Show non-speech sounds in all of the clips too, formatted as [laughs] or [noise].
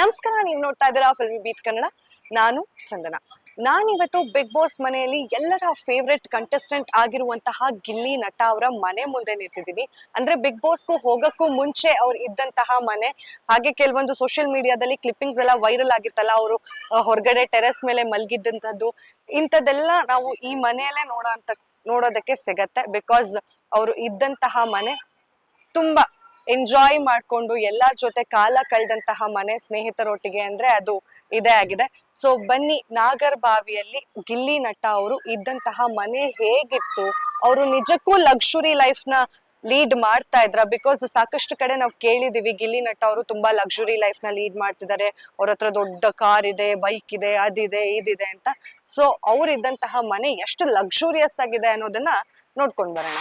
ನಮಸ್ಕಾರ, ನೀವು ನೋಡ್ತಾ ಇದ್ದೀರಾ ಫಿಲ್ಮಿ ಬೀಟ್ ಕನ್ನಡ ನಾನು ಚಂದನ. ನಾನಿವತ್ತು ಬಿಗ್ ಬಾಸ್ ಮನೆಯಲ್ಲಿ ಎಲ್ಲರ ಫೇವ್ರೆಟ್ ಕಂಟೆಸ್ಟೆಂಟ್ ಆಗಿರುವಂತಹ ಗಿಲ್ಲಿ ನಟ ಅವರ ಮನೆ ಮುಂದೆ ನಿಂತಿದ್ದೀನಿ. ಅಂದ್ರೆ ಬಿಗ್ ಬಾಸ್ಗೂ ಹೋಗಕ್ಕೂ ಮುಂಚೆ ಅವ್ರು ಇದ್ದಂತಹ ಮನೆ. ಹಾಗೆ ಕೆಲವೊಂದು ಸೋಷಿಯಲ್ ಮೀಡಿಯಾದಲ್ಲಿ ಕ್ಲಿಪ್ಪಿಂಗ್ಸ್ ಎಲ್ಲ ವೈರಲ್ ಆಗಿತ್ತಲ್ಲ, ಅವರು ಹೊರಗಡೆ ಟೆರೆಸ್ ಮೇಲೆ ಮಲಗಿದ್ದಂಥದ್ದು. ಇಂಥದ್ದೆಲ್ಲ ನಾವು ಈ ಮನೆಯಲ್ಲೇ ನೋಡೋ ಅಂತ ನೋಡೋದಕ್ಕೆ ಸಿಗತ್ತೆ. ಬಿಕಾಸ್ ಅವರು ಇದ್ದಂತಹ ಮನೆ ತುಂಬಾ ಎಂಜಾಯ್ ಮಾಡ್ಕೊಂಡು ಎಲ್ಲರ ಜೊತೆ ಕಾಲ ಕಳೆದಂತಹ ಮನೆ ಸ್ನೇಹಿತರೊಟ್ಟಿಗೆ ಅಂದ್ರೆ ಅದು ಇದೇ ಆಗಿದೆ. ಸೊ ಬನ್ನಿ ನಾಗರ್ ಬಾವಿಯಲ್ಲಿ ಗಿಲ್ಲಿ ನಟ ಅವರು ಇದ್ದಂತಹ ಮನೆ ಹೇಗಿತ್ತು? ಅವರು ನಿಜಕ್ಕೂ ಲಕ್ಷುರಿ ಲೈಫ್ನ ಲೀಡ್ ಮಾಡ್ತಾ ಇದ್ರ? ಬಿಕಾಸ್ ಸಾಕಷ್ಟು ಕಡೆ ನಾವು ಕೇಳಿದೀವಿ, ಗಿಲ್ಲಿ ನಟ ಅವರು ತುಂಬಾ ಲಕ್ಸುರಿ ಲೈಫ್ನ ಲೀಡ್ ಮಾಡ್ತಿದ್ದಾರೆ. ಅವ್ರ ಹತ್ರ ದೊಡ್ಡ ಕಾರ್ ಇದೆ ಬೈಕ್ ಇದೆ, ಅದಿದೆ, ಇದಿದೆ ಅಂತ. ಸೊ ಅವ್ರಿದ್ದಂತಹ ಮನೆ ಎಷ್ಟು ಲಕ್ಸುರಿಯಸ್ ಆಗಿದೆ ಅನ್ನೋದನ್ನ ನೋಡ್ಕೊಂಡ್ ಬರೋಣ.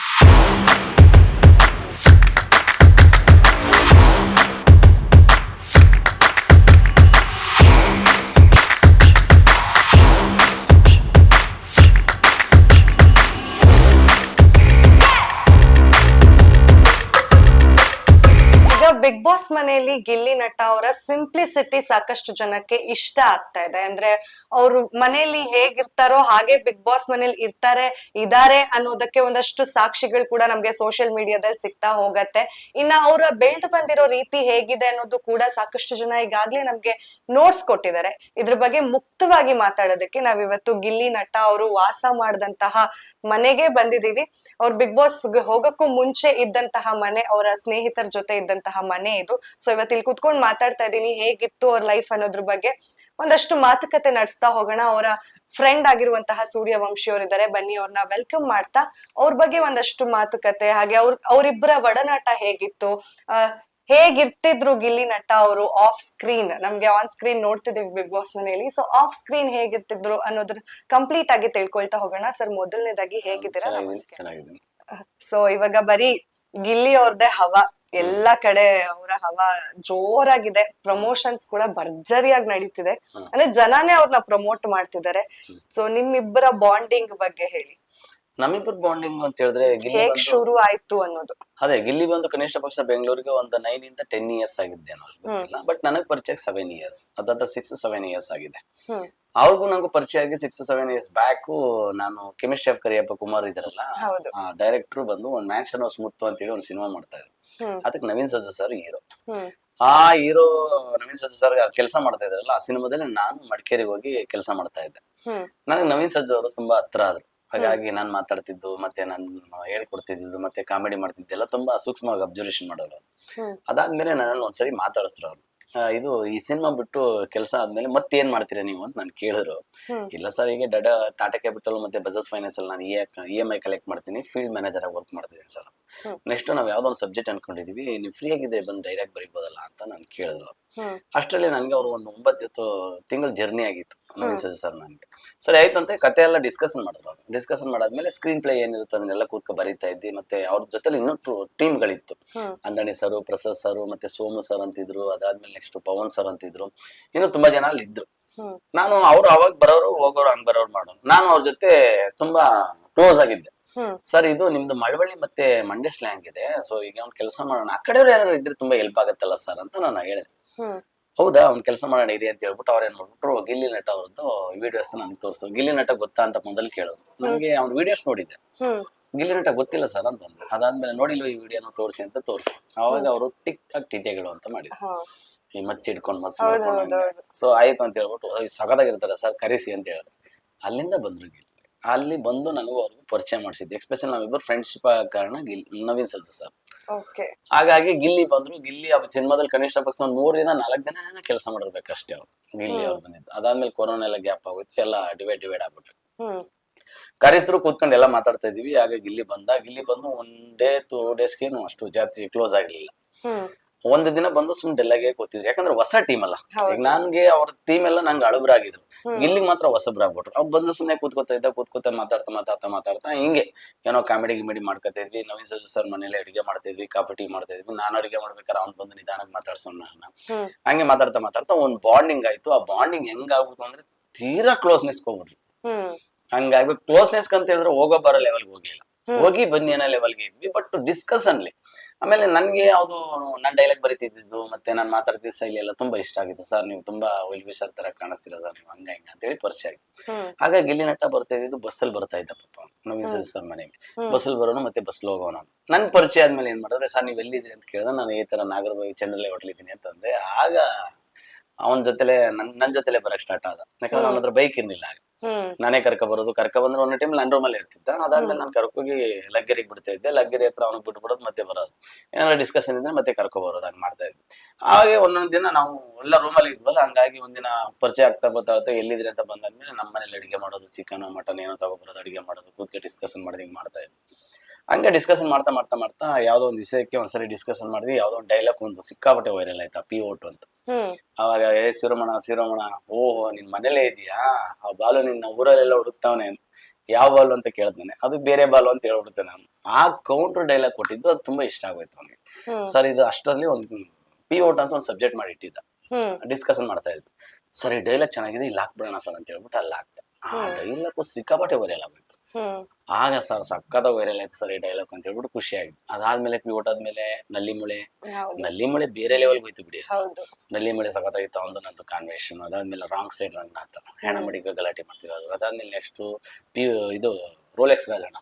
ನಟ ಅವರ ಸಿಂಪ್ಲಿಸಿಟಿ ಸಾಕಷ್ಟು ಜನಕ್ಕೆ ಇಷ್ಟ ಆಗ್ತಾ ಇದೆ. ಅಂದ್ರೆ ಅವರು ಮನೆಯಲ್ಲಿ ಹೇಗಿರ್ತಾರೋ ಹಾಗೆ ಬಿಗ್ ಬಾಸ್ ಮನೇಲಿ ಇರ್ತಾರೆ, ಇದಾರೆ ಅನ್ನೋದಕ್ಕೆ ಒಂದಷ್ಟು ಸಾಕ್ಷಿಗಳು ಕೂಡ ನಮ್ಗೆ ಸೋಷಿಯಲ್ ಮೀಡಿಯಾದಲ್ಲಿ ಸಿಗ್ತಾ ಹೋಗತ್ತೆ. ಇನ್ನ ಅವರ ಬೆಳ್ದು ಬಂದಿರೋ ರೀತಿ ಹೇಗಿದೆ ಅನ್ನೋದು ಕೂಡ ಸಾಕಷ್ಟು ಜನ ಈಗಾಗ್ಲೇ ನಮ್ಗೆ ನೋಟ್ಸ್ ಕೊಟ್ಟಿದ್ದಾರೆ. ಇದ್ರ ಬಗ್ಗೆ ಮುಕ್ತವಾಗಿ ಮಾತಾಡೋದಕ್ಕೆ ನಾವಿವತ್ತು ಗಿಲ್ಲಿ ನಟ ಅವರು ವಾಸ ಮಾಡಿದಂತಹ ಮನೆಗೆ ಬಂದಿದೀವಿ ಅವ್ರು ಬಿಗ್ ಬಾಸ್ ಹೋಗಕ್ಕೂ ಮುಂಚೆ ಇದ್ದಂತಹ ಮನೆ, ಅವರ ಸ್ನೇಹಿತರ ಜೊತೆ ಇದ್ದಂತಹ ಮನೆ ಇದು. ಸೊ ಇವತ್ತು ಇಲ್ಲಿ ಕುತ್ಕೊಂಡು ಮಾತಾಡ್ತಾ ಇದ್ದೀನಿ ಹೇಗಿತ್ತು ಅವ್ರ ಲೈಫ್ ಅನ್ನೋದ್ರ ಬಗ್ಗೆ. ಒಂದಷ್ಟು ಮಾತುಕತೆ ನಡೆಸ್ತಾ ಹೋಗೋಣ. ಅವರ ಫ್ರೆಂಡ್ ಆಗಿರುವಂತಹ ಸೂರ್ಯವಂಶಿ ಅವರಿದ್ದಾರೆ. ಬನ್ನಿ ಅವ್ರನ್ನ ವೆಲ್ಕಮ್ ಮಾಡ್ತಾ ಅವ್ರ ಬಗ್ಗೆ ಒಂದಷ್ಟು ಮಾತುಕತೆ. ಹಾಗೆ ಅವ್ರ ಅವರಿಬ್ಬರ ಒಡನಾಟ ಹೇಗಿತ್ತು? ಹೇಗಿರ್ತಿದ್ರು ಗಿಲ್ಲಿ ನಟ ಅವರು ಆಫ್ ಸ್ಕ್ರೀನ್ ನಮ್ಗೆ ಆನ್ ಸ್ಕ್ರೀನ್ ನೋಡ್ತಿದೀವಿ ಬಿಗ್ ಬಾಸ್ ಮನೆಯಲ್ಲಿ. ಸೊ ಆಫ್ ಸ್ಕ್ರೀನ್ ಹೇಗಿರ್ತಿದ್ರು ಅನ್ನೋದನ್ನ ಕಂಪ್ಲೀಟ್ ಆಗಿ ತಿಳ್ಕೊಳ್ತಾ ಹೋಗೋಣ. ಸರ್ ಮೊದಲನೇದಾಗಿ ಹೇಗಿದ್ದೀರಾ? ಸೊ ಇವಾಗ ಬರೀ ಗಿಲ್ಲಿ ಅವ್ರದ್ದೇ ಹವಾ. ಎಲ್ಲಾ ಕಡೆ ಅವರ ಹವಾ ಜೋರಾಗಿದೆ. ಪ್ರಮೋಷನ್ಸ್ ಕೂಡ ಭರ್ಜರಿಯಾಗಿ ನಡೀತಿದೆ. ಅಂದ್ರೆ ಜನಾನೇ ಅವ್ರನ್ನ ಪ್ರಮೋಟ್ ಮಾಡ್ತಿದ್ದಾರೆ. ಸೊ ನಿಮ್ಮಿಬ್ಬರ ಬಾಂಡಿಂಗ್ ಬಗ್ಗೆ ಹೇಳಿ. ನಮ್ಮಿಬ್ಬರ ಬಾಂಡಿಂಗ್ ಅಂತ ಹೇಳಿದ್ರೆ ಹೇಗ್ ಶುರು ಆಯ್ತು ಅನ್ನೋದು? ಅದೇ ಗಿಲ್ಲಿ ಬಂದು ಕನಿಷ್ಠ ಪಕ್ಷ ಬೆಂಗಳೂರಿಗೆ ಒಂದು ನೈನ್ ಇಂದ ಟೆನ್ ಇಯರ್ಸ್ ಆಗಿದೆ ಗೊತ್ತಿಲ್ಲ. ಬಟ್ ನನಗೆ ಪರಿಚಯ ಸೆವೆನ್ ಇಯರ್ಸ್ ಅದಾದ ಸಿಕ್ಸ್ ಸೆವೆನ್ ಇಯರ್ಸ್ ಆಗಿದೆ. ಅವ್ರಿಗೂ ನಂಗೂ ಪರಿಚಯ ಆಗಿ ಸಿಕ್ಸ್ ಸೆವೆನ್ ಇಯರ್ಸ್ ಬ್ಯಾಕ್ ನಾನು ಕೆಮಿಸ್ಟ್ರಿ ಆಫ್ ಕರಿಯಪ್ಪ ಕುಮಾರ್ ಇದಾರಲ್ಲ ಹೌದು. ಡೈರೆಕ್ಟರ್ ಬಂದು ಒಂದು ಮ್ಯಾನ್ಷನ್ ಮುತ್ತು ಅಂತ ಹೇಳಿ ಒಂದು ಸಿನಿಮಾ ಮಾಡ್ತಾ ಇದ್ರು. ಹ್ಮ್. ಅದಕ್ಕೆ ನವೀನ್ ಸಜ್ಜು ಸರ್ ಹೀರೋ ಹ್ಮ್. ಆ ಹೀರೋ ನವೀನ್ ಸಜ್ಜು ಸರ್ ಕೆಲಸ ಮಾಡ್ತಾ ಇದ್ರಲ್ಲ ಆ ಸಿನಿಮಾದಲ್ಲಿ ನಾನು ಮಡಿಕೇರಿಗೆ ಹೋಗಿ ಕೆಲಸ ಮಾಡ್ತಾ ಇದ್ದೆ. ಹ್ಮ್. ನನಗೆ ನವೀನ್ ಸಜ್ಜು ಅವರು ತುಂಬಾ ಹತ್ರ ಆದ್ರು. ಹಾಗಾಗಿ ನಾನು ಮಾತಾಡ್ತಿದ್ದು ಮತ್ತೆ ನಾನು ಹೇಳ್ಕೊಡ್ತಿದ್ದು ಮತ್ತೆ ಕಾಮಿಡಿ ಮಾಡ್ತಿದ್ದೆಲ್ಲ ತುಂಬಾ ಸೂಕ್ಷ್ಮವಾಗಿ ಅಬ್ಸರ್ವೇಷನ್ ಮಾಡೋರು ಅವ್ರು. ಹ್ಮ್. ಅದಾದ್ಮೇಲೆ ನನ್ನನ್ನು ಒಂದ್ಸರಿ ಮಾತಾಡಿಸ್ರು ಅವ್ರು. ಇದು ಈ ಸಿನಿಮಾ ಬಿಟ್ಟು ಕೆಲಸ ಆದ್ಮೇಲೆ ಮತ್ತೆ ಏನ್ ಮಾಡ್ತೀರಾ ನೀವು ಅಂತ ನಾನು ಕೇಳಿದ್ರು ಇಲ್ಲ ಸರ್ ಈಗ ಡಡ ಟಾಟಾ ಕ್ಯಾಪಿಟಲ್ ಮತ್ತೆ ಬಜಾಜ್ ಫೈನಾನ್ಸ್ ಅಲ್ಲಿ ನಾನು ಇ ಎಂ ಐ ಕಲೆಕ್ಟ್ ಮಾಡ್ತೀನಿ ಫೀಲ್ಡ್ ಮ್ಯಾನೇಜರ್ ಆಗಿ ವರ್ಕ್ ಮಾಡ್ತಿದ್ದೀನಿ ಸರ್. ನೆಕ್ಸ್ಟ್ ನಾವು ಯಾವ್ದೋ ಒಂದು ಸಬ್ಜೆಕ್ಟ್ ಅನ್ಕೊಂಡಿದೀವಿ ನೀವು ಫ್ರೀ ಆಗಿದ್ರೆ ಬಂದು ಡೈರೆಕ್ಟ್ ಬರೀಬೋದಲ್ಲ ಅಂತ ನಾನು ಕೇಳಿದ್ರು. ಅಷ್ಟರಲ್ಲಿ ನನಗೆ ಅವ್ರು ಒಂದು ಒಂಬತ್ತು ತಿಂಗಳ ಜರ್ನಿ ಆಗಿತ್ತು ನವೀನ್ ಸರ್ ನನಗೆ. ಸರಿ ಆಯ್ತು ಅಂತ ಕತೆ ಎಲ್ಲ ಡಿಸ್ಕಷನ್ ಮಾಡಿದ್ರು ಅವ್ರು. ಡಿಸ್ಕಷನ್ ಮಾಡಾದ್ಮೇಲೆ ಸ್ಕ್ರೀನ್ ಪ್ಲೇ ಏನಿರುತ್ತೆ ಅದನ್ನೆಲ್ಲ ಕೂತ್ಕೊ ಬರೀತಾ ಇದ್ದಿ ಮತ್ತೆ ಅವ್ರ ಜೊತೆಲಿ ಇನ್ನೂ ಟೀಮ್ಗಳಿತ್ತು ಗಳಿತ್ತು. ಅಂದಣಿ ಸರ್ ಪ್ರಸಾದ್ ಸರ್ ಮತ್ತೆ ಸೋಮು ಸರ್ ಅಂತಿದ್ರು ಅದಾದ್ಮೇಲೆ ನೆಕ್ಸ್ಟ್ ಪವನ್ ಸರ್ ಅಂತಿದ್ರು. ಇನ್ನು ತುಂಬಾ ಜನ ಅಲ್ಲಿ ಇದ್ರು. ನಾನು ಅವ್ರು ಅವಾಗ ಬರೋರು ಹೋಗೋರು ಹಂಗ್ ಬರೋರು ಮಾಡೋರು. ನಾನು ಅವ್ರ ಜೊತೆ ತುಂಬಾ ಕ್ಲೋಸ್ ಆಗಿದ್ದೆ. ಸರ್ ಇದು ನಿಮ್ದು ಮಳವಳ್ಳಿ ಮತ್ತೆ ಮಂಡ್ಯ ಸ್ಲ್ಯಾಂಗ್ ಇದೆ. ಸೊ ಈಗ ಒಂದು ಕೆಲಸ ಮಾಡೋಣ. ಆ ಕಡೆಯವ್ರು ಯಾರು ಇದ್ರೆ ತುಂಬಾ ಹೆಲ್ಪ್ ಆಗತ್ತಲ್ಲ ಸರ್ ಅಂತ ನಾನು ಹೇಳಿದೆ. ಹೌದಾ? ಅವ್ನ್ ಕೆಲಸ ಮಾಡೋಣ ಇರಿ ಅಂತ ಹೇಳ್ಬಿಟ್ಟು ಅವ್ರು ಏನ್ ಮಾಡ್ಬಿಟ್ರು ಗಿಲ್ಲಿ ನಟ ಅವ್ರದ್ದು ವಿಡಿಯೋಸ್ ನನ್ಗೆ ತೋರಿಸ್ತು ಗಿಲ್ಲಿ ನಟ ಗೊತ್ತಾ ಅಂತ ಮೊದಲು ಕೇಳೋದು. ನನಗೆ ಅವ್ನ ವಿಡಿಯೋಸ್ ನೋಡಿದ್ದೆ. ಗಿಲ್ಲಿ ನಟ ಗೊತ್ತಿಲ್ಲ ಸರ್ ಅಂತಂದ್ರು ಅದಾದ್ಮೇಲೆ ನೋಡಿಲ್ವ ಈ ವಿಡಿಯೋನ ತೋರಿಸಿ ಅಂತ ತೋರಿಸಿ. ಅವಾಗ ಅವರು ಟಿಕ್ ಟಾಕ್ ಟಿಟೆಗಳು ಅಂತ ಮಾಡಿದ್ರು. ಈ ಮಚ್ಚಿ ಇಟ್ಕೊಂಡು ಮಸ್. ಸೊ ಆಯ್ತು ಅಂತ ಹೇಳ್ಬಿಟ್ಟು ಸಗದಾಗಿರ್ತಾರೆ ಸರ್ ಕರೆಸಿ ಅಂತ ಹೇಳಿದ್ರು ಅಲ್ಲಿಂದ ಬಂದ್ರು ಗಿಲ್ಲಿ. ಅಲ್ಲಿ ಬಂದು ನನಗೂ ಅವ್ರಿಗೂ ಪರಿಚಯ ಮಾಡಿಸಿದ್ದೆ. ಎಕ್ಸ್ಪೆಷಲ್ ನಾವಿಬ್ಬರು ಫ್ರೆಂಡ್ಶಿಪ್ ಕಾರಣ ಗಿಲ್ ನವೀನ್ ಸಜ್ಜು ಸರ್. ಓಕೆ ಹಾಗಾಗಿ ಗಿಲ್ಲಿ ಬಂದ್ರು. ಗಿಲ್ಲಿ ಅವ್ರ ಜನ್ಮದಲ್ಲಿ ಕನಿಷ್ಠ ಪಕ್ಷ ಒಂದು ದಿನ ನಾಲ್ಕು ದಿನ ಕೆಲಸ ಮಾಡಿರ್ಬೇಕಷ್ಟೇ ಅವ್ರು. ಗಿಲ್ಲಿ ಅವ್ರು ಬಂದಿದ್ದು. ಅದಾದ್ಮೇಲೆ ಕೊರೋನಾ ಎಲ್ಲ ಗ್ಯಾಪ್ ಆಗೋಯ್ತು. ಎಲ್ಲ ಡಿವೈಡ್ ಡಿವೈಡ್ ಆಗ್ಬಿಟ್ರು ಹ್ಮ್. ಕರೆಸಿದ್ರು ಕೂತ್ಕೊಂಡು ಎಲ್ಲ ಮಾತಾಡ್ತಾ ಇದೀವಿ. ಆಗ ಗಿಲ್ಲಿ ಬಂದ. ಗಿಲ್ಲಿ ಬಂದು ಒನ್ ಡೇ ಟೂ ಡೇಸ್ಗೇನು ಅಷ್ಟು ಜಾತಿ ಕ್ಲೋಸ್ ಆಗಲಿಲ್ಲ ಒಂದು ದಿನ ಬಂದು ಸುಮ್ ಡೆಲ್ಲಾಗೆ ಕೂತಿದ್ರು ಯಾಕಂದ್ರೆ ಹೊಸ ಟೀಮ್ ಅಲ್ಲ. ಈಗ ನನ್ಗೆ ಅವ್ರ ಟೀಮ್ ಎಲ್ಲ ನಂಗೆ ಅಳುಬ್ರಾಗಿದ್ರು. ಇಲ್ಲಿ ಮಾತ್ರ ಹೊಸಬ್ರಾಗ್ಬಿಟ್ರು ಅವ್ರು ಬಂದು ಸುಮ್ಮನೆ ಕೂತ್ಕೋತಾ ಇದ್ದ ಕೂತ್ಕೋತಾ ಮಾತಾಡ್ತಾ ಮಾತಾಡ್ತಾ ಮಾತಾಡ್ತಾ ಹಿಂಗೆ ಏನೋ ಕಾಮಿಡಿ ಗಿಮಿಡಿ ಮಾಡ್ಕೊತಾ ಇದ್ವಿ. ನವೀನ್ ಸಜು ಸರ್ ಮನೇಲಿ ಅಡಿಗೆ ಮಾಡ್ತಾ ಇದ್ವಿ ಕಾಫಿ ಟೀ ಮಾಡ್ತಾ ಇದ್ವಿ. ನಾನು ಅಡಿಗೆ ಮಾಡ್ಬೇಕಾದ್ರೆ ಅವ್ನು ಬಂದು ನಿಧಾನಕ್ಕೆ ಮಾತಾಡ್ಸೋಣ ನನ್ನ ಹಂಗೆ ಮಾತಾಡ್ತಾ ಮಾತಾಡ್ತಾ ಒಂದು ಬಾಂಡಿಂಗ್ ಆಯ್ತು. ಆ ಬಾಂಡಿಂಗ್ ಹೆಂಗ್ ಆಗ್ಬಿಡ್ತು ಅಂದ್ರೆ ತೀರಾ ಕ್ಲೋಸ್ನೆಸ್ ಹೋಗ್ಬಿಟ್ರು. ಹಂಗಾಗಿ ಕ್ಲೋಸ್ನೆಸ್ ಅಂತ ಹೇಳಿದ್ರೆ ಹೋಗೋ ಬರೋ ಲೆವೆಲ್ಗೆ ಹೋಗಿಲ್ಲ ಹೋಗಿ ಬನ್ನಿ ಅನ್ನೋ ಲೆವೆಲ್ಗೆ ಇದ್ವಿ. ಬಟ್ ಡಿಸ್ಕಸ್ ಅನ್ಲಿ ಆಮೇಲೆ ನನ್ಗೆ ಯಾವ್ದು ನನ್ನ ಡೈಲಾಗ್ ಬರೀತಿದ್ದು ಮತ್ತೆ ನಾನು ಮಾತಾಡ್ತಿದ್ದ ಶೈಲಿ ಎಲ್ಲ ತುಂಬಾ ಇಷ್ಟ ಆಗಿತ್ತು. ಸರ್ ನೀವು ತುಂಬಾ ವಿಲ್ ಸರ್ ತರ ಕಾಣಿಸ್ತೀರಾ ಸರ್? ನೀವು ಹಂಗ ಹಿಂಗ ಅಂತೇಳಿ ಪರಿಚಯ ಆಗಿತ್ತು ಹಾಗಾಗಿ ಗಿಲ್ಲಿ ನಟ ಬರ್ತಾ ಇದ್ದು ಬಸ್ಸಲ್ಲಿ ಬರ್ತಾ ಇದ್ದ ಪಪ್ಪ ನವೀನ್ ಸರ್ ಸರ್ ಮನೆಗೆ. ಬಸ್ಸಲ್ಲಿ ಬರೋನು ಮತ್ತೆ ಬಸ್ ಹೋಗೋನು. ನನ್ ಪರಿಚಯ ಆದ್ಮೇಲೆ ಏನ್ ಮಾಡಿದ್ರೆ ಸರ್ ನೀವು ಎಲ್ಲಿದ್ರಿ ಅಂತ ಕೇಳಿದ್ರೆ ನಾನು ಈ ತರ ನಾಗರಬಾವಿ ಚಂದ್ರಲ್ಲೇ ಹೋಟ್ಲಿದ್ದೀನಿ ಅಂತಂದೆ. ಆಗ ಅವನ ಜೊತೆಲೆ ನನ್ ನನ್ ಜೊತೆಲೆ ಬರಕ್ ಸ್ಟಾರ್ಟ್ ಆದ. ಯಾಕಂದ್ರೆ ಅವನ ಹತ್ರ ಬೈಕ್ ಇರ್ಲಿಲ್ಲ ಆಗ. ನಾನೇ ಕರ್ಕ ಬರೋದು ಕರ್ಕ ಬಂದ್ರೆ ಒಂದ್ ಟೈಮ್ ನನ್ ರೂಮಲ್ಲಿ ಇರ್ತಿದ್ದ. ಅದಾದ್ಮೇಲೆ ನಾನು ಕರ್ಕೋಗಿ ಲಗ್ಗೆರಿಗೆ ಬಿಡ್ತಾ ಇದ್ದೆ. ಲಗ್ಗರಿ ಹತ್ರ ಅವ್ನಿಗೆ ಬಿಟ್ಬಿಡೋದು ಮತ್ತೆ ಬರೋದು. ಏನಾದ್ರು ಡಿಸ್ಕಷನ್ ಇದ್ರೆ ಮತ್ತೆ ಕರ್ಕೊ ಬರೋದು ಹಂಗ್ ಮಾಡ್ತಾ ಇದ್ವಿ ಹಾಗೆ ಒಂದೊಂದ್ ದಿನ ನಾವು ಎಲ್ಲ ರೂಮಲ್ಲಿ ಇದ್ವಲ್ಲ ಹಂಗಾಗಿ ಒಂದಿನ ಪರಿಚಯ ಆಗ್ತಾ ಬರ್ತಾ ಎಲ್ಲಿದ್ರೆ ಎಲ್ಲಿದ್ರಿ ಅಂತ ಬಂದಾದ್ಮೇಲೆ ನಮ್ಮ ಮನೇಲಿ ಅಡಿಗೆ ಮಾಡೋದು ಚಿಕನ್ ಮಟನ್ ಏನೋ ತಗೊಬರೋದು ಅಡಿಗೆ ಮಾಡೋದು ಕೂತ್ಕೆ ಡಿಸ್ಕಷನ್ ಮಾಡಿದ್ ಹಿಂಗ್ ಮಾಡ್ತಾ ಇದ್ವಿ ಹಂಗೆ ಡಿಸ್ಕಷನ್ ಮಾಡ್ತಾ ಮಾಡ್ತಾ ಮಾಡ್ತಾ ಯಾವ್ದೋ ಒಂದು ವಿಷಯಕ್ಕೆ ಒಂದ್ಸರಿ ಡಿಸ್ಕಷನ್ ಮಾಡಿದ್ವಿ ಯಾವ್ದೋ ಒಂದು ಡೈಲಾಗ್ ಒಂದು ಸಿಕ್ಕಾಪಟ್ಟೆ ವೈರಲ್ ಆಯ್ತಾ ಪಿ ಓಟು ಅಂತ. ಅವಾಗ ಏ ಶಿವರಮಣ ಶಿವರಮಣ ಓಹೋ ನಿನ್ ಮನೇಲೆ ಇದೆಯಾ ಆ ಬಾಲು ನಿನ್ನ ಊರಲ್ಲೆಲ್ಲ ಹುಡುಕ್ತಾವನೆ. ಯಾವ ಬಾಲು ಅಂತ ಕೇಳ್ತಾನೆ ಅದು ಬೇರೆ ಬಾಲು ಅಂತ ಹೇಳ್ಬಿಡ್ತೇನೆ ನಾನು. ಆ ಕೌಂಟರ್ ಡೈಲಾಗ್ ಕೊಟ್ಟಿದ್ದು ಅದು ತುಂಬಾ ಇಷ್ಟ ಆಗೋಯ್ತು ಅವನಿಗೆ. ಸರ್ ಇದು ಅಷ್ಟರಲ್ಲಿ ಒಂದು ಪಿ ಓಟ್ ಅಂತ ಒಂದು ಸಬ್ಜೆಕ್ಟ್ ಮಾಡಿ ಇಟ್ಟಿದ್ದ ಡಿಸ್ಕಷನ್ ಮಾಡ್ತಾ ಇದ್ವಿ ಸರ್ ಈ ಡೈಲಾಗ್ ಚೆನ್ನಾಗಿದೆ ಇಲ್ಲಿ ಹಾಕ್ಬಿಡೋಣ ಸರ್ ಅಂತ ಹೇಳ್ಬಿಟ್ಟು ಅಲ್ಲಿ ಹಾಕ್ದೆ. ಆ ಡೈಲಾಗ್ ಸಿಕ್ಕಾಪಟ್ಟೆ ವೈರಲ್ ಹ್ಮ್. ಆಗ ಸರ್ ಸಕ್ಕದ ವೈರಲ್ ಆಯ್ತು ಸರ್ ಈ ಡೈಲಾಗ್ ಅಂತ ಹೇಳ್ಬಿಟ್ಟು ಖುಷಿ ಆಗಿದೆ ಅದಾದ್ಮೇಲೆ ಪಿ ಓಟಾದ್ಮೇಲೆ ನಲ್ಲಿ ಮುಳೆ ನಲ್ಲಿ ಮುಳೆ ಬೇರೆ ಲೆವೆಲ್ ಹೋಯ್ತು ಬಿಡಿ ನಲ್ಲಿ ಮುಳೆ ಸಖತ್ತಾಗಿತ್ತು ಒಂದು ನಂದು ಕಾನ್ವೆನ್ಷನ್ ಅದಾದ್ಮೇಲೆ ರಾಂಗ್ ಸೈಡ್ ರಂಗನಾಥ ಹೆಣ ಮಡಿಗೆ ಗಲಾಟೆ ಮಾಡ್ತೀವಿ ಅದು. ಅದಾದ್ಮೇಲೆ ನೆಕ್ಸ್ಟ್ ಪಿ ಇದು ರೋಲೆಕ್ಸ್ ರಾಜಣ್ಣ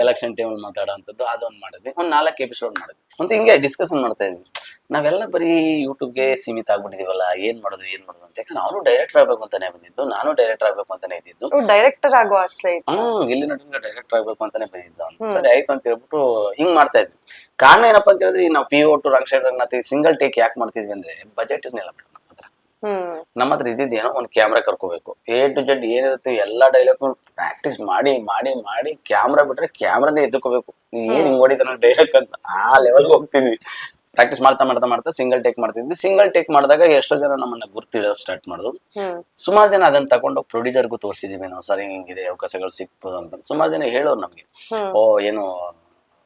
ಎಲೆಕ್ಷನ್ ಟೈಮಲ್ಲಿ ಮಾತಾಡೋ ಮಾತಾಡೋಂಥದ್ದು ಅದೊಂದು ಮಾಡಿದ್ವಿ. ಒಂದು ನಾಲ್ಕು ಎಪಿಸೋಡ್ ಮಾಡಿದ್ವಿ. ಮತ್ತೆ ಹಿಂಗೆ ಡಿಸ್ಕಷನ್ ಮಾಡ್ತಾ ಇದ್ವಿ. ನಾವೆಲ್ಲ ಬರೀ ಯೂಟ್ಯೂಬ್ಗೆ ಸೀಮಿತ ಆಗ್ಬಿಟ್ಟಿದೀವಲ್ಲ ಏನ್ ಮಾಡೋದು ಏನ್ ಮಾಡೋದು ಅಂತ. ಯಾಕಂದ್ರೆ ಅವನು ಡೈರೆಕ್ಟರ್ ಆಗ್ಬೇಕು ಅಂತಾನೆ ಬಂದಿದ್ದು ನಾನು ಡೈರೆಕ್ಟರ್ ಆಗ್ಬೇಕು ಅಂತಾನೆ ಇದ್ದಿದ್ದು. ಡೈರೆಕ್ಟರ್ ಆಗೋ ಆಸೆ ಹ್ಮ್ ಇಲ್ಲಿ ನಟನ್ಗೆ ಡೈರೆಕ್ಟರ್ ಆಗ್ಬೇಕು ಅಂತಾನೆ ಬಂದಿದ್ದು ಸರಿ ಆಯ್ತು ಅಂತ ಹೇಳ್ಬಿಟ್ಟು ಹಿಂಗ್ ಮಾಡ್ತಾ ಇದ್ವಿ. ಕಾರಣ ಏನಪ್ಪಾ ಅಂತ ಹೇಳಿದ್ರೆ ನಾವು ಪಿ ಓ ಟು ರಂಗ್ ಸೈಡ್ ರಂಗನಾಥ ಸಿಂಗಲ್ ಟೇಕ್ ಯಾಕೆ ಮಾಡ್ತಿದ್ವಿ ಅಂದ್ರೆ ಬಜೆಟ್ ಇರ್ನಿಲ್ಲ ಮೇಡಮ್ ನಮ್ಮ ಹತ್ರ. ಹ್ಮ್. ನಮ್ಮ ಹತ್ರ ಇದ್ದಿದ್ದು ಏನೋ ಒಂದು ಕ್ಯಾಮ್ರಾ ಕರ್ಕೋಬೇಕು. ಎ ಟು ಜೆಡ್ ಏನಿರುತ್ತೆ ಎಲ್ಲಾ ಡೈಲಾಗ್ ಪ್ರಾಕ್ಟೀಸ್ ಮಾಡಿ ಮಾಡಿ ಮಾಡಿ ಕ್ಯಾಮ್ರಾ ಬಿಟ್ರೆ ಕ್ಯಾಮ್ರಾನೇ ಎದ್ಕೋಬೇಕು ಏನ್ ಹಿಂಗ್ ಹೊಡಿತಾನ ಡೈಲಾಗ್ ಅಂತ ಆ ಲೆವೆಲ್ಗೆ ಹೋಗ್ತಿದ್ವಿ. ಪ್ರಾಕ್ಟೀಸ್ ಮಾಡ್ತಾ ಮಾಡ್ತಾ ಮಾಡ್ತಾ ಸಿಂಗಲ್ ಟೇಕ್ ಮಾಡ್ತಿದ್ವಿ. ಸಿಂಗಲ್ ಟೇಕ್ ಮಾಡಿದಾಗ ಎಷ್ಟೋ ಜನ ನಮ್ಮನ್ನ ಗುರ್ತಿಡೋ ಸ್ಟಾರ್ಟ್ ಮಾಡುದು. ಸುಮಾರು ಜನ ಅದನ್ನ ತಗೊಂಡು ಪ್ರೊಡ್ಯೂಸರ್ಗೂ ತೋರಿಸಿದೀವಿ ನಾವು ಸರಿ ಹಿಂಗಿದೆ ಅವಕಾಶಗಳು ಸಿಕ್ಬೋದು ಅಂತ. ಸುಮಾರು ಜನ ಹೇಳೋರು ನಮ್ಗೆ ಓ ಏನು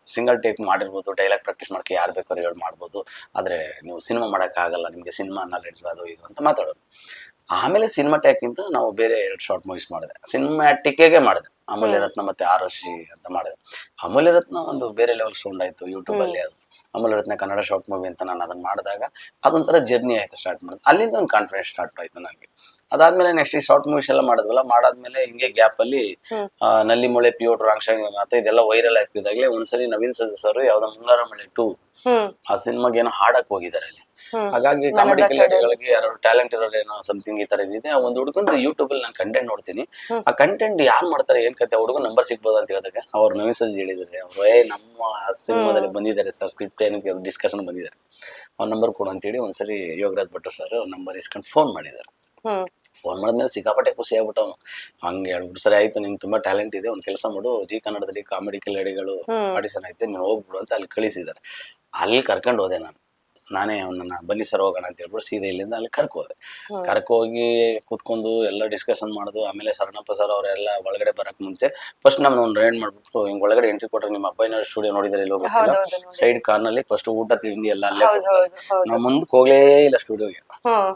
ಸಿಂಗಲ್ ಟೇಕ್ ಮಾಡಿರ್ಬೋದು ಡೈಲಾಗ್ ಪ್ರಾಕ್ಟೀಸ್ ಮಾಡಕ್ಕೆ ಯಾರು ಬೇಕಾದ್ರೂ ಹೇಳಿ ಮಾಡ್ಬೋದು ಆದ್ರೆ ನೀವು ಸಿನಿಮಾ ಆಗಲ್ಲ ನಿಮ್ಗೆ ಸಿನಿಮಾ ನಾಲೆಡ್ಜ್ ಅದು ಇದು ಅಂತ ಮಾತಾಡೋರು. ಆಮೇಲೆ ಸಿನಿಮಾ ಟ್ಯಾಕ್ಗಿಂತ ನಾವು ಬೇರೆ ಎರಡು ಶಾರ್ಟ್ ಮೂವೀಸ್ ಮಾಡಿದೆ. ಸಿನಿಮ್ಯಾಟಿಕ್ಗೆ ಮಾಡಿದೆ. ಅಮೂಲ್ಯ ರತ್ನ ಮತ್ತೆ ಸಿ ಅಂತ ಮಾಡಿದೆ ಅಮೂಲ್ಯ ರತ್ನ ಒಂದು ಬೇರೆ ಲೆವೆಲ್ ಸೌಂಡ್ ಆಯ್ತು ಯೂಟ್ಯೂಬ್ ಅಲ್ಲಿ ಅದು. ಅಮೂಲ್ಯ ರತ್ನ ಕನ್ನಡ ಶಾರ್ಟ್ ಮೂವಿ ಅಂತ ನಾನು ಅದನ್ನ ಮಾಡಿದಾಗ ಅದೊಂಥರ ಜರ್ನಿ ಆಯ್ತು ಸ್ಟಾರ್ಟ್ ಮಾಡಿದೆ. ಅಲ್ಲಿಂದ ಒಂದು ಕಾನ್ಫಿಡೆನ್ಸ್ ಸ್ಟಾರ್ಟ್ ಆಯ್ತು ನನಗೆ. ಅದಾದ್ಮೇಲೆ ನೆಕ್ಸ್ಟ್ ಈ ಶಾರ್ಟ್ ಮೂವೀಸ್ ಎಲ್ಲ ಮಾಡಿದ್ವಲ್ಲ ಮಾಡಾದ್ಮೇಲೆ ಹಿಂಗೆ ಗ್ಯಾಪ್ ಅಲ್ಲಿ ನಲ್ಲಿ ಮೊಳೆ ಪಿಯೋಟ್ ರಾಂಕ್ಷ ಮತ್ತೆ ಇದೆಲ್ಲ ವೈರಲ್ ಆಗ್ತಿದ್ದಾಗಲೇ ಒಂದ್ಸರಿ ನವೀನ್ ಸಜ್ ಸರ್ ಯಾವ್ದೋ ಮುಂಗಾರ ಮಳೆ ಟೂ ಆ ಸಿನಿಮಾಗೆ ಏನೋ ಹಾಡಕ್ ಹೋಗಿದ್ದಾರೆ ಅಲ್ಲಿ. ಹಾಗಾಗಿ ಕಾಮಿಡಿ ಕಿಲಾಡಿಗಳಿಗೆ ಯಾರು ಟ್ಯಾಲೆಂಟ್ ಇರೋರು ಏನೋ ಸಮಥಿಂಗ್ ಈ ತರ ಇದಿದೆ. ಆ ಒಂದು ಹುಡುಗಂದು ಯೂಟ್ಯೂಬ್ ಅಲ್ಲಿ ನಾನು ಕಂಟೆಂಟ್ ನೋಡ್ತೀನಿ. ಆ ಕಂಟೆಂಟ್ ಯಾರು ಮಾಡ್ತಾರೆ ಏನ್ ಕತೆ ಹುಡುಗ ನಂಬರ್ ಸಿಗ್ಬೋದು ಅಂತ ಹೇಳಿದಾಗ ಅವ್ರು ನವೀನ್ ಸಜ್ ಹೇಳಿದ್ರೆ ಅವ್ರು ಏ ನಮ್ಮ ಸಿನಿಮಾದಲ್ಲಿ ಬಂದಿದ್ದಾರೆ ಸರ್ ಸ್ಕ್ರಿಪ್ಟ್ ಏನಕ್ಕೆ ಡಿಸ್ಕಷನ್ ಬಂದಿದ್ದಾರೆ. ಅವ್ರ ನಂಬರ್ ಕೊಡು ಅಂತೇಳಿ ಒಂದ್ಸರಿ ಯೋಗರಾಜ್ ಭಟ್ರು ಸರ್ ನಂಬರ್ ಇಸ್ಕೊಂಡು ಫೋನ್ ಮಾಡಿದ್ದಾರೆ. ಫೋನ್ ಮಾಡಿದ್ಮೇಲೆ ಸಿಕ್ಕಾಪಟ್ಟೆ ಖುಷಿ ಆಗ್ಬಿಟ್ಟು ಅವನು ಹಂಗೆ ಹೇಳ್ಬಿಟ್ಟು ಸರಿ ಆಯ್ತು ನಿಂಗೆ ತುಂಬಾ ಟ್ಯಾಲೆಂಟ್ ಇದೆ. ಒಂದು ಕೆಲಸ ಮಾಡು. ಜಿ ಕನ್ನಡದಲ್ಲಿ ಕಾಮಿಡಿ ಕಿಲಾಡಿಗಳು ಆಡಿಷನ್ ಐತೆ ನೀನು ಹೋಗ್ಬಿಡು ಅಂತ ಅಲ್ಲಿ ಕಳಿಸಿದ್ದಾರೆ. ಅಲ್ಲಿ ಕರ್ಕೊಂಡು ಹೋದೆ ನಾನು. ನಾನೇ ಅವನನ್ನ ಬನ್ನಿ ಸರ್ ಹೋಗೋಣ ಅಂತ ಹೇಳ್ಬಿಟ್ಟು ಸೀದಾ ಇಲ್ಲಿಂದ ಅಲ್ಲಿ ಕರ್ಕೋದೆ ಕರ್ಕೋಗಿ ಕೂತ್ಕೊಂಡು ಎಲ್ಲ ಡಿಸ್ಕಷನ್ ಮಾಡೋದು ಆಮೇಲೆ ಶರಣಪ್ಪ ಸರ್ ಅವರೆಲ್ಲ ಒಳಗಡೆ ಬರಕ್ ಮುಂಚೆ ಫಸ್ಟ್ ನಮ್ನ ಒಂದು ರೈಡ್ ಮಾಡ್ಬಿಟ್ಟು ಹಿಂಗ್ ಒಳಗಡೆ ಎಂಟ್ರಿ ಕೊಟ್ರೆ ನಿಮ್ಮ ಅಬ್ಬಯ್ಯನ ಸ್ಟುಡಿಯೋ ನೋಡಿದ್ರೆ ಇಲ್ಲಿ ನೋಡಿ. ಸೈಡ್ ಕಾರ್ನಲ್ಲಿ ಫಸ್ಟ್ ಊಟ ತಿಂಡಿ ಎಲ್ಲ ಅಲ್ಲೇ ನಾವು ಮುಂದಕ್ಕೆ ಹೋಗ್ಲೇ ಇಲ್ಲ ಸ್ಟುಡಿಯೋಗೆ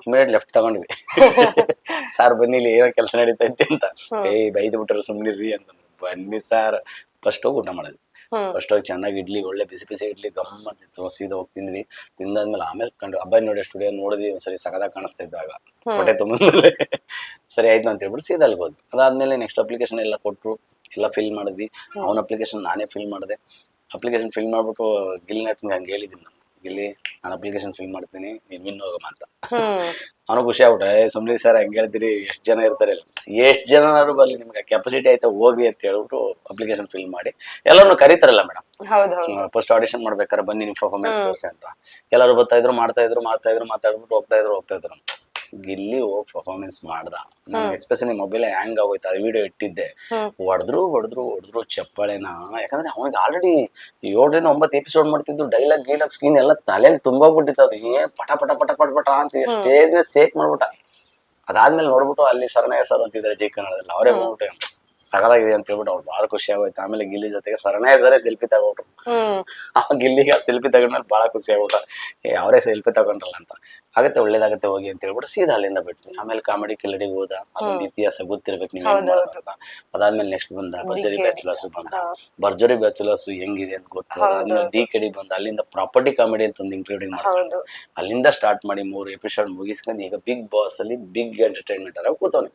ಇಮಿಡಿಯೇಟ್ ಲೆಫ್ಟ್ ತಗೊಂಡ್ವಿ. [laughs] ಸಾರ್ ಬನ್ನಿ ಇಲ್ಲಿ ಏನೋ ಕೆಲಸ ನಡೀತೈತೆ ಅಂತ. ಏಯ್ ಬೈದು ಬಿಟ್ರೆ ಸುಮ್ನಿರಿ ಅಂತ ಬನ್ನಿ ಸಾರ್ ಫಸ್ಟ್ ಹೋಗಿ ಊಟ ಮಾಡಿದ್ವಿ ಹೋಗಿ ಚೆನ್ನಾಗಿ ಇಡ್ಲಿ ಒಳ್ಳೆ ಬಿಸಿ ಬಿಸಿ ಇಡ್ಲಿ ಗಮ್ಮತ್ತಿತ್ತು. ಸೀದಾ ಹೋಗಿ ತಿಂದ್ವಿ. ತಿಂದಾದ್ಮೇಲೆ ಆಮೇಲೆ ಕಂಡು ಅಬ್ಬಾಯಿ ನೋಡಿ ಸ್ಟುಡಿಯೋ ನೋಡಿದ್ವಿ ಒಂದ್ಸರಿ ಸಗದಾಗ ಕಾಣಿಸ್ತಾ ಇತ್ತು ಆಗ. ಹೊಟ್ಟೆ ತುಂಬಿದ್ಮೇಲೆ [laughs] ಸರಿ ಆಯ್ತು ಅಂತ ಹೇಳ್ಬಿಟ್ಟು ಸೀದಾ ಅಲ್ಲಿ ಹೋದ್ವಿ. ಅದಾದ್ಮೇಲೆ ನೆಕ್ಸ್ಟ್ ಅಪ್ಲಿಕೇಶನ್ ಎಲ್ಲ ಕೊಟ್ಟರು ಎಲ್ಲ ಫಿಲ್ ಮಾಡಿದ್ವಿ. ಅವನ ಅಪ್ಲಿಕೇಶನ್ ನಾನೇ ಫಿಲ್ ಮಾಡಿದೆ. ಅಪ್ಲಿಕೇಶನ್ ಫಿಲ್ ಮಾಡ್ಬಿಟ್ಟು ಗಿಲ್ ನೆಟ್ ಹಂಗೆ ಹೇಳಿದ್ದೀನಿ ನಾನು. ಗಿಲ್ಲಿ ನಾನು ಅಪ್ಲಿಕೇಶನ್ ಫಿಲ್ ಮಾಡ್ತೀನಿ ನೀನು ವಿನ್ ಹೋಗಮ್ಮ ಅಂತ. ಅವನು ಖುಷಿ ಆಗ್ಬಿಟ್ಟ ಏ ಸುಮ್ನೆ ಸರ್ ಹಂಗೆ ಹೇಳ್ತೀರಿ ಎಷ್ಟು ಜನ ಇರ್ತಾರೆ ಎಷ್ಟು ಜನನಾದ್ರು ಬರಲಿ ನಿಮ್ಗೆ ಕೆಪಾಸಿಟಿ ಆಯ್ತಾ ಹೋಗಿ ಅಂತ ಹೇಳ್ಬಿಟ್ಟು ಅಪ್ಲಿಕೇಶನ್ ಫಿಲ್ ಮಾಡಿ ಎಲ್ಲರೂ ಕರೀತಾರಲ್ಲ ಮೇಡಮ್ ಫಸ್ಟ್ ಆಡಿಷನ್ ಮಾಡ್ಬೇಕಾದ್ರೆ ಬನ್ನಿ ನಿಮ್ಮ ಪರ್ಫಾರ್ಮೆನ್ಸ್ ತೋರಿಸಿ ಅಂತ. ಎಲ್ಲರೂ ಬರ್ತಾ ಇದ್ರು ಮಾಡ್ತಾ ಇದ್ರು ಮಾಡ್ತಾ ಇದ್ರು ಮಾತಾಡ್ಬಿಟ್ಟು ಹೋಗ್ತಾ ಇದ್ರು ಹೋಗ್ತಾ ಇದ್ರು ಗಿಲ್ಲಿ ಹೋಗಿ ಪರ್ಫಾರ್ಮೆನ್ಸ್ ಮಾಡ್ದ. ನಾನು ಎಕ್ಸ್ಪೆಷಲಿ ಮೊಬೈಲ್ ಹ್ಯಾಂಗ್ ಆಗೋಯ್ತು ಅದು ವಿಡಿಯೋ ಇಟ್ಟಿದ್ದೆ. ಹೊಡೆದ್ರು ಹೊಡೆದ್ರು ಹೊಡೆದ್ರು ಚಪ್ಪಾಳೆನ. ಯಾಕಂದ್ರೆ ಅವನಿಗೆ ಆಲ್ರೆಡಿ ಏಳರಿಂದ ಒಂಬತ್ತು ಎಪಿಸೋಡ್ ಮಾಡ್ತಿದ್ದು ಡೈಲಾಗ್ ಗೀಲಾಗ್ ಸ್ಕ್ರೀನ್ ಎಲ್ಲ ತಲೆಯಲ್ಲಿ ತುಂಬೋಗ್ಬಿಟ್ಟಿತ್ತು ಅದು. ಏ ಪಟ ಪಟ ಪಟ ಪಟ ಪಟ ಅಂತ ಸ್ಟೇಜ್ ಸೇಕ್ ಮಾಡ್ಬಿಟ್ಟ. ಅದಾದ್ಮೇಲೆ ನೋಡ್ಬಿಟ್ಟು ಅಲ್ಲಿ ಶರಣಯ್ಯ ಸರ್ ಅಂತಿದ್ದಾರೆ ಜೈ ಕನ್ನಡದಲ್ಲಿ. ಅವರೇ ಬಂದ್ಬಿಟ್ಟು ಸಗದಾಗಿದೆ ಅಂತ ಹೇಳ್ಬಿಟ್ಟು ಅವ್ರು ಬಹಳ ಖುಷಿ ಆಗೋಯ್ತು. ಆಮೇಲೆ ಗಿಲ್ಲಿ ಜೊತೆಗೆ ಸರಣೆ ಸರಿ ಸೆಲ್ಫಿ ತಗೊಂಡ್ರು. ಆ ಗಿಲ್ಲಿಗೆ ಸೆಲ್ಫಿ ತಗೊಂಡ್ಮೇಲೆ ಬಹಳ ಖುಷಿ ಆಗೋಟ ಏ ಅವರೇ ಸೆಲ್ಫಿ ತಗೊಂಡ್ರಲ್ಲ ಅಂತ. ಆಗತ್ತೆ ಒಳ್ಳೇದಾಗತ್ತೆ ಹೋಗಿ ಅಂತ ಹೇಳ್ಬಿಟ್ಟು ಸೀದಾ ಅಲ್ಲಿಂದ ಬಿಟ್ವಿ ಆಮೇಲೆ ಕಾಮಿಡಿ ಕಿಲ್ಲಡಿಗೆ ಹೋದ. ಅದೊಂದು ಇತಿಹಾಸ ಗೊತ್ತಿರ್ಬೇಕು ನಿಮ್ಗೆ ಅಂತ ಅದಾದ್ಮೇಲೆ ನೆಕ್ಸ್ಟ್ ಬಂದ ಭರ್ಜರಿ ಬ್ಯಾಚುಲರ್ಸ್ ಬಂದ. ಭರ್ಜರಿ ಬ್ಯಾಚುಲರ್ಸ್ ಹೆಂಗಿದೆ ಅಂತ ಗೊತ್ತು. ಅದಾದ್ಮೇಲೆ ಡಿ ಕೆಡಿ ಬಂದ. ಅಲ್ಲಿಂದ ಪ್ರಾಪರ್ಟಿ ಕಾಮಿಡಿ ಅಂತ ಒಂದು ಇನ್ಕ್ಲೂಡಿಂಗ್ ಮಾಡ್ಕೊಂಡು ಅಲ್ಲಿಂದ ಸ್ಟಾರ್ಟ್ ಮಾಡಿ ಮೂರು ಎಪಿಸೋಡ್ ಮುಗಿಸ್ಕೊಂಡು ಈಗ ಬಿಗ್ ಬಾಸ್ ಅಲ್ಲಿ ಬಿಗ್ ಎಂಟರ್ಟೈನ್ಮೆಂಟ್ ಅಲ್ಲ ಕೂತವನಿ.